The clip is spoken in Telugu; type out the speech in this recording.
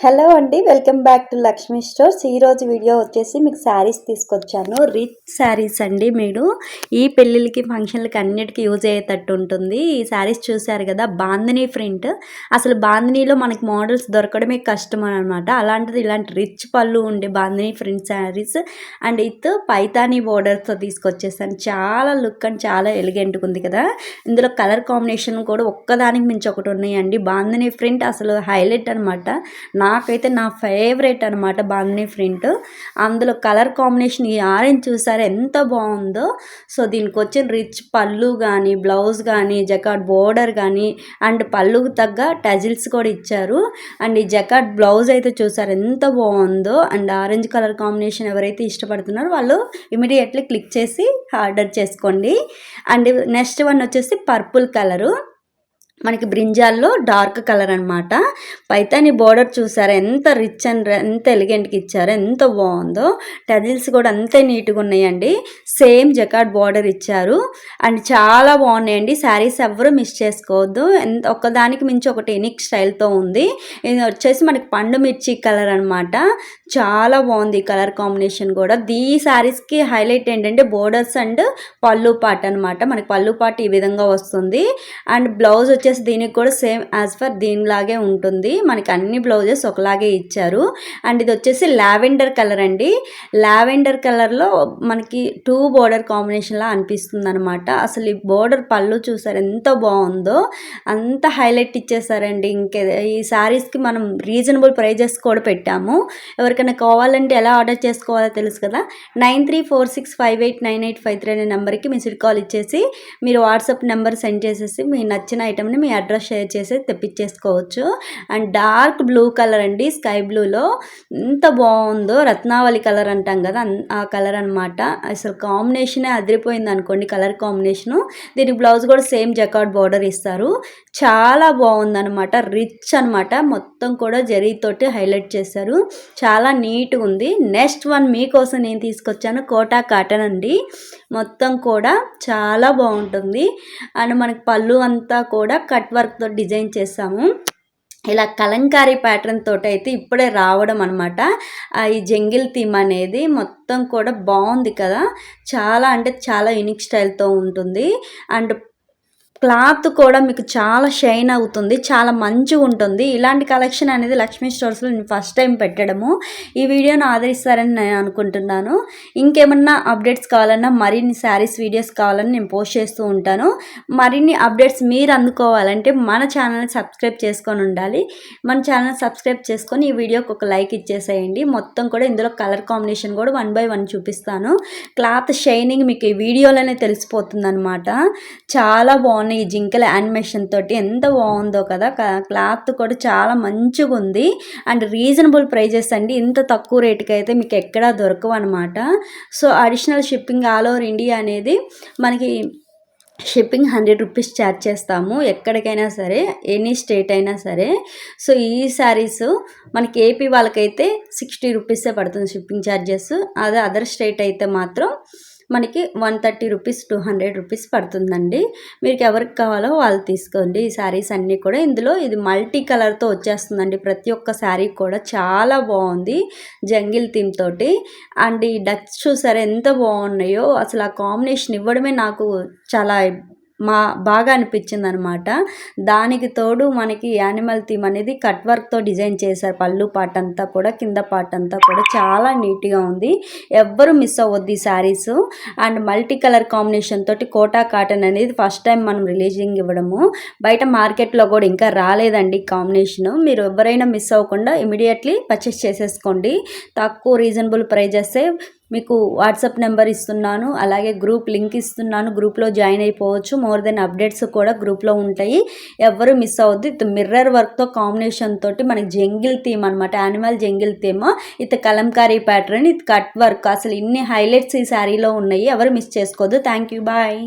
హలో అండి welcome back to Lakshmi stores ఈరోజు వీడియో వచ్చేసి మీకు శారీస్ తీసుకొచ్చాను. రిచ్ శారీస్ అండి మీరు. ఈ పెళ్ళిళ్ళకి ఫంక్షన్లకి అన్నిటికీ యూజ్ అయ్యేటట్టు ఉంటుంది. ఈ శారీస్ చూసారు కదా బాందిని ప్రింట్ అసలు బాందినీలో మనకి మోడల్స్ దొరకడమే కష్టం అనమాట అలాంటిది ఇలాంటి రిచ్ పళ్ళు ఉండే బాందిని ప్రింట్ శారీస్ అండ్ ఇత్ పైతానీ బోర్డర్స్తో తీసుకొచ్చేసాను. చాలా లుక్ అండ్ చాలా ఎలిగెంట్గా ఉంది కదా. ఇందులో కలర్ కాంబినేషన్ కూడా ఒక్కదానికి మించి ఒకటి ఉన్నాయండి. బాందిని ప్రింట్ అసలు హైలైట్ అనమాట నా నాకైతే నా ఫేవరెట్ అనమాట బాందిని ప్రింట్. అందులో కలర్ కాంబినేషన్ ఈ ఆరెంజ్ చూసారు ఎంత బాగుందో. సో దీనికి వచ్చిన రిచ్ పళ్ళు కానీ బ్లౌజ్ కానీ జకాట్ బోర్డర్ కానీ అండ్ పళ్ళుకు తగ్గ టజిల్స్ కూడా ఇచ్చారు. అండ్ ఈ జకాట్ బ్లౌజ్ అయితే చూసారు ఎంత బాగుందో. అండ్ ఆరెంజ్ కలర్ కాంబినేషన్ ఎవరైతే ఇష్టపడుతున్నారో వాళ్ళు ఇమీడియట్లీ క్లిక్ చేసి ఆర్డర్ చేసుకోండి. అండ్ నెక్స్ట్ వన్ వచ్చేసి పర్పుల్ కలరు. మనకి బ్రింజాల్లో డార్క్ కలర్ అనమాట పైతాని బోర్డర్ చూసారా? ఎంత రిచ్ అండ్ ఎంత ఎలిగెంట్కి ఇచ్చారో ఎంత బాగుందో. టజిల్స్ కూడా అంతే నీట్గా ఉన్నాయండి. సేమ్ జకాడ్ బార్డర్ ఇచ్చారు. అండ్ చాలా బాగున్నాయండి. శారీస్ ఎవరు మిస్ చేసుకోవద్దు. ఎంత ఒకదానికి మించి ఒకటి ఎనిక్ స్టైల్తో ఉంది. ఇది వచ్చేసి మనకి పండు మిర్చి కలర్ అనమాట చాలా బాగుంది కలర్ కాంబినేషన్ కూడా. దీ శారీస్కి హైలైట్ ఏంటంటే బోర్డర్స్ అండ్ పళ్ళు పాట్ అనమాట మనకి పళ్ళు పాట్ ఈ విధంగా వస్తుంది. అండ్ బ్లౌజ్ వచ్చి వచ్చేసి దీనికి కూడా సేమ్ యాజ్ ఫర్ దీనిలాగే ఉంటుంది. మనకి అన్ని బ్లౌజెస్ ఒకలాగే ఇచ్చారు. అండ్ ఇది వచ్చేసి లావెండర్ కలర్ అండి. లావెండర్ కలర్లో మనకి టూ బోర్డర్ కాంబినేషన్లా అనిపిస్తుంది అనమాట అసలు ఈ బోర్డర్ పళ్ళు చూసారు ఎంత బాగుందో. అంత హైలైట్ ఇచ్చేసారండి. ఇంకే ఈ శారీస్కి మనం రీజనబుల్ ప్రైజెస్ కూడా పెట్టాము. ఎవరికైనా కావాలంటే ఎలా ఆర్డర్ చేసుకోవాలో తెలుసు కదా. Nine three four six five eight nine eight five three అనే నెంబర్కి మిస్డ్ కాల్ ఇచ్చేసి మీరు వాట్సాప్ నెంబర్ సెండ్ చేసేసి మీ నచ్చిన ఐటమ్ని మీ అడ్రస్ షేర్ చేసి తెప్పించేసుకోవచ్చు. అండ్ డార్క్ బ్లూ కలర్ అండి. స్కై బ్లూలో ఎంత బాగుందో రత్నావళి కలర్ అంటాం కదా ఆ కలర్ అనమాట అసలు కాంబినేషనే అదిరిపోయింది అనుకోండి కలర్ కాంబినేషను దీని బ్లౌజ్ కూడా సేమ్ జకాట్ బార్డర్ ఇస్తారు. చాలా బాగుందనమాట రిచ్ అనమాట మొత్తం కూడా జరీతోటి హైలైట్ చేశారు. చాలా నీట్గా ఉంది. నెక్స్ట్ వన్ మీకోసం నేను తీసుకొచ్చాను కోటా కాటన్ అండి. మొత్తం కూడా చాలా బాగుంటుంది. అండ్ మనకి పళ్ళు అంతా కూడా కట్ వర్క్తో డిజైన్ చేసాము. ఇలా కలంకారీ ప్యాటర్న్ తోటి అయితే ఇప్పుడే రావడం అనమాట ఈ జంగిల్ థీమ్ అనేది మొత్తం కూడా బాగుంది కదా. చాలా అంటే చాలా యూనిక్ స్టైల్తో ఉంటుంది. అండ్ క్లాత్ కూడా మీకు చాలా షైన్ అవుతుంది చాలా మంచిగా ఉంటుంది. ఇలాంటి కలెక్షన్ అనేది లక్ష్మీ స్టోర్స్లో నేను ఫస్ట్ టైం పెట్టడము. ఈ వీడియోను ఆదరిస్తారని నేను అనుకుంటున్నాను. ఇంకేమన్నా అప్డేట్స్ కావాలన్నా మరిన్ని శారీస్ వీడియోస్ కావాలని నేను పోస్ట్ చేస్తూ ఉంటాను. మరిన్ని అప్డేట్స్ మీరు అందుకోవాలంటే మన ఛానల్ని సబ్స్క్రైబ్ చేసుకొని ఉండాలి. మన ఛానల్ సబ్స్క్రైబ్ చేసుకొని ఈ వీడియోకి ఒక లైక్ ఇచ్చేసేయండి. మొత్తం కూడా ఇందులో కలర్ కాంబినేషన్ కూడా వన్ బై వన్ చూపిస్తాను. క్లాత్ షైనింగ్ మీకు ఈ వీడియోలోనే తెలిసిపోతుంది చాలా బాగుంది. బాగున్నాయి ఈ జింకల యానిమేషన్ తోటి ఎంత బాగుందో కదా. క్లాత్ కూడా చాలా మంచిగా ఉంది. అండ్ రీజనబుల్ ప్రైజెస్ అండి. ఇంత తక్కువ రేటుకి అయితే మీకు ఎక్కడా దొరకవు అనమాట so additional shipping all over India అనేది మనకి షిప్పింగ్ హండ్రెడ్ రూపీస్ ఛార్జ్ చేస్తాము. ఎక్కడికైనా సరే ఎనీ స్టేట్ అయినా సరే. సో ఈ శారీస్ మనకి ఏపీ వాళ్ళకైతే సిక్స్టీ రూపీసే పడుతుంది షిప్పింగ్ ఛార్జెస్ అదే అదర్ స్టేట్ అయితే మాత్రం మనకి one thirty rupees two hundred rupees పడుతుందండి. మీకు ఎవరికి కావాలో వాళ్ళు తీసుకోండి. ఈ శారీస్ అన్నీ కూడా ఇందులో ఇది మల్టీ కలర్తో వచ్చేస్తుందండి. ప్రతి ఒక్క శారీ కూడా చాలా బాగుంది జంగిల్ థీమ్ తోటి. అండ్ ఈ డక్స్ చూసారా ఎంత బాగున్నాయో. అసలు ఆ కాంబినేషన్ ఇవ్వడమే నాకు చాలా మా బాగా అనిపించింది అనమాట దానికి తోడు మనకి యానిమల్ థీమ్ అనేది కట్ వర్క్తో డిజైన్ చేశారు. పళ్ళు పాట అంతా కూడా కింద పాట అంతా కూడా చాలా నీట్గా ఉంది. ఎవ్వరు మిస్ అవ్వద్దు ఈ saris. And multi colour combination తోటి కోటా కాటన్ అనేది ఫస్ట్ టైం మనం రిలీజింగ్ ఇవ్వడము. బయట మార్కెట్లో కూడా ఇంకా రాలేదండి కాంబినేషన్. మీరు ఎవరైనా మిస్ అవ్వకుండా ఇమీడియట్లీ పర్చేస్ చేసేసుకోండి. తక్కువ రీజనబుల్ ప్రైజెస్ మీకు వాట్సాప్ నెంబర్ ఇస్తున్నాను అలాగే గ్రూప్ లింక్ ఇస్తున్నాను గ్రూప్లో జాయిన్ అయిపోవచ్చు. మోర్ దెన్ అప్డేట్స్ కూడా గ్రూప్లో ఉంటాయి. ఎవరు మిస్ అవ్వద్దు. మిర్రర్ వర్క్తో కాంబినేషన్ తోటి మనకి జంగిల్ థీమ్ అనమాట యానిమల్ జంగిల్ థీమ్. ఇది కలంకారీ ప్యాటర్న్. ఇది కట్ వర్క్. అసలు ఇన్ని హైలైట్స్ ఈ శారీలో ఉన్నాయి. ఎవరు మిస్ చేసుకోవద్దు. Thank you. బాయ్.